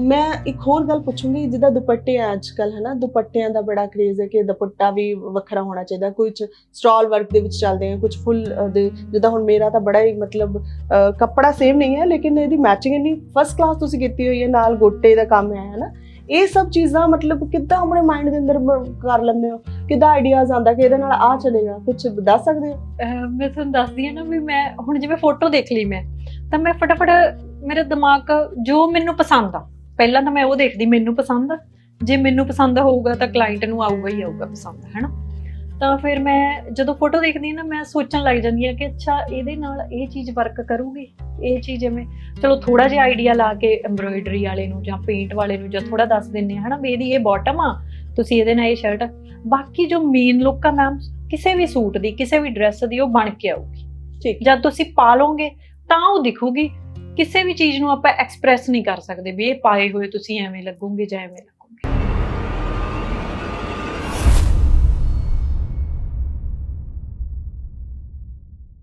ਮੈਂ ਇੱਕ ਹੋਰ ਗੱਲ ਪੁੱਛੂੰਗੀ, ਜਿੱਦਾਂ ਦੁਪੱਟੇ ਅੱਜ ਕੱਲ ਹੈ ਦੁਪੱਟਿਆਂ ਦਾ ਬੜਾ ਕ੍ਰੇਜ਼ ਹੈ ਕਿ ਦੁਪੱਟਾ ਵੀ ਵੱਖਰਾ ਹੋਣਾ ਚਾਹੀਦਾ। ਕੁਝ ਸਟਾਲ ਵਰਕ ਦੇ ਵਿੱਚ ਚੱਲਦੇ ਆ, ਕੁਝ ਫੁੱਲ ਦੇ ਜਿੱਦਾਂ ਹੁਣ ਮੇਰਾ ਤਾਂ ਬੜਾ ਹੀ ਮਤਲਬ ਕੱਪੜਾ ਸੇਮ ਨਹੀਂ ਹੈ, ਲੇਕਿਨ ਇਹਦੀ ਮੈਚਿੰਗ ਇੰਨੀ ਫਸਟ ਕਲਾਸ ਤੁਸੀਂ ਕੀਤੀ ਹੋਈ ਹੈ, ਨਾਲ ਗੋਟੇ ਦਾ ਕੰਮ ਹੈ ਹੈ ਇਹ ਸਭ ਚੀਜ਼ਾਂ ਮਤਲਬ ਕਿੱਦਾਂ ਆਪਣੇ ਮਾਈਂਡ ਦੇ ਅੰਦਰ ਕਰ ਲੈਂਦੇ ਹੋ? ਕਿੱਦਾਂ ਆਈਡੀਆਜ਼ ਆਉਂਦਾ ਕਿ ਇਹਦੇ ਨਾਲ ਆ ਚਲੇਗਾ? ਕੁਝ ਦੱਸ ਸਕਦੇ ਹੋ? ਮੈਂ ਤੁਹਾਨੂੰ ਦੱਸਦੀ ਹਾਂ ਨਾ ਵੀ ਮੈਂ, ਹੁਣ ਜਿਵੇਂ ਫੋਟੋ ਦੇਖ ਲਈ ਮੈਂ, ਤਾਂ ਮੈਂ ਫਟਾਫਟ ਮੇਰੇ ਦਿਮਾਗ ਜੋ ਮੈਨੂੰ ਪਸੰਦ ਆ ਪਹਿਲਾਂ ਤਾਂ ਮੈਂ ਉਹ ਦੇਖਦੀ ਮੈਨੂੰ ਪਸੰਦ ਆ। ਜੇ ਮੈਨੂੰ ਪਸੰਦ ਹੋਊਗਾ ਤਾਂ ਕਲਾਇੰਟ ਨੂੰ ਆਊਗਾ ਹੀ ਆਊਗਾ ਪਸੰਦ ਹੈਨਾ ਤਾਂ ਫਿਰ ਮੈਂ ਜਦੋਂ ਫੋਟੋ ਦੇਖਦੀ ਹਾਂ ਨਾ ਮੈਂ ਸੋਚਣ ਲੱਗ ਜਾਂਦੀ ਹਾਂ ਕਿ ਅੱਛਾ ਇਹਦੇ ਨਾਲ ਇਹ ਚੀਜ਼ ਵਰਕ ਕਰੂਗੀ ਇਹ ਚੀਜ਼ ਐਵੇਂ ਚਲੋ ਥੋੜਾ ਜਿਹਾ ਆਈਡੀਆ ਲਾ ਕੇ ਐਮਬ੍ਰੋਇਡਰੀ ਵਾਲੇ ਨੂੰ ਜਾਂ ਪੇਂਟ ਵਾਲੇ ਨੂੰ ਜਾਂ ਥੋੜਾ ਦੱਸ ਦਿੰਨੇ ਆ ਹਨਾ ਵੀ ਇਹਦੀ ਇਹ ਬਾਟਮ ਆ ਤੁਸੀਂ ਇਹਦੇ ਨਾਲ ਇਹ ਸ਼ਰਟ ਬਾਕੀ ਜੋ ਮੇਨ ਲੁੱਕ ਆ ਮੈਮ ਕਿਸੇ ਵੀ ਸੂਟ ਦੀ ਕਿਸੇ ਵੀ ਡਰੈਸ ਦੀ ਉਹ ਬਣ ਕੇ ਆਊਗੀ। ਠੀਕ। ਜਦ ਤੁਸੀਂ ਪਾ ਲਓਗੇ ਤਾਂ ਉਹ ਦਿਖੂਗੀ। ਕਿਸੇ ਵੀ ਚੀਜ਼ ਨੂੰ ਆਪਾਂ ਐਕਸਪ੍ਰੈਸ ਨਹੀਂ ਕਰ ਸਕਦੇ ਵੀ ਇਹ ਪਾਏ ਹੋਏ ਤੁਸੀਂ ਐਵੇਂ ਲੱਗੋਗੇ ਜਾਂ ਐਵੇਂ